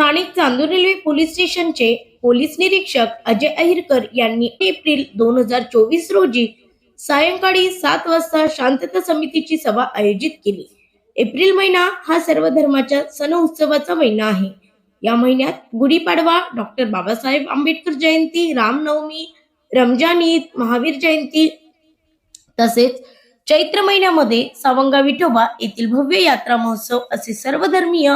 स्थानिक Chandur railway police स्टेशनचे police निरीक्षक अजय अहिरकर यांनी एप्रिल दोन हजार चोवीस रोजी सायंकाळी सात वाजता शांतता समितीची सभा आयोजित केली. एप्रिल महिना हा सर्व धर्माच्या सण उत्सवाचा महिना आहे. या महिन्यात गुढीपाडवा डॉक्टर बाबासाहेब आंबेडकर जयंती रामनवमी रमजान ईद महावीर जयंती तसेच चैत्र महिन्यामध्ये सावंगा विठोबा येथील भव्य यात्रा महोत्सव असे सर्वधर्मीय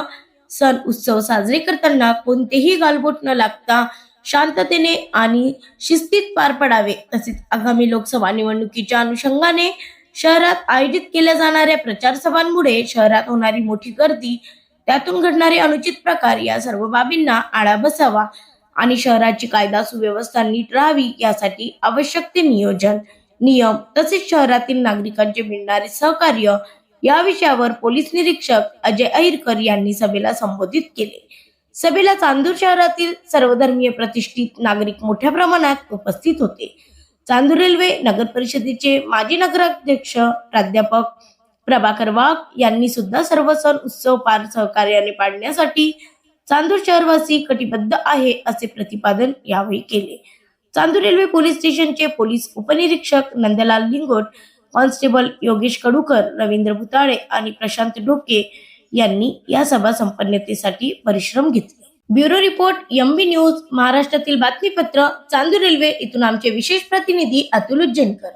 सण उत्सव साजरे करताना कोणतेही गालबोट न लागता शांततेने आणि शिस्तीत पार पडावे तसेच आगामी लोकसभा निवडणुकीच्या अनुषंगाने शहरात आयोजित केल्या जाणाऱ्या प्रचार सभांमुळे शहरात होणारी मोठी गर्दी त्यातून घडणारे अनुचित प्रकार या सर्व बाबींना आळा बसावा आणि शहराची कायदा सुव्यवस्था नीट राहावी यासाठी आवश्यक ते नियोजन नियम तसेच शहरातील नागरिकांचे मिळणारे सहकार्य या विषयावर पोलीस निरीक्षक अजय अहिरकर यांनी सभेला संबोधित केले. सभेला चांदूर शहरातील सर्वधर्मीय प्रतिष्ठित नागरिक मोठ्या प्रमाणात उपस्थित होते. चांदूर रेल्वे नगर परिषदेचे माजी नगराध्यक्ष प्राध्यापक प्रभाकर वाघ यांनी सुद्धा सर्व सण उत्सव पार सहकार्याने पाडण्यासाठी चांदूर शहरवासी कटिबद्ध आहे असे प्रतिपादन यावेळी केले. चांदूर रेल्वे पोलीस स्टेशनचे पोलीस उपनिरीक्षक नंदलाल लिंगोट कॉन्स्टेबल योगेश कडूकर रवींद्र भुताळे आणि प्रशांत डोके यांनी या सभा संपन्नतेसाठी परिश्रम घेतले. ब्युरो रिपोर्ट एमबी न्यूज महाराष्ट्रातील बातमीपत्र चांदू रेल्वे इथून आमचे विशेष प्रतिनिधी अतुल उज्जैनकर.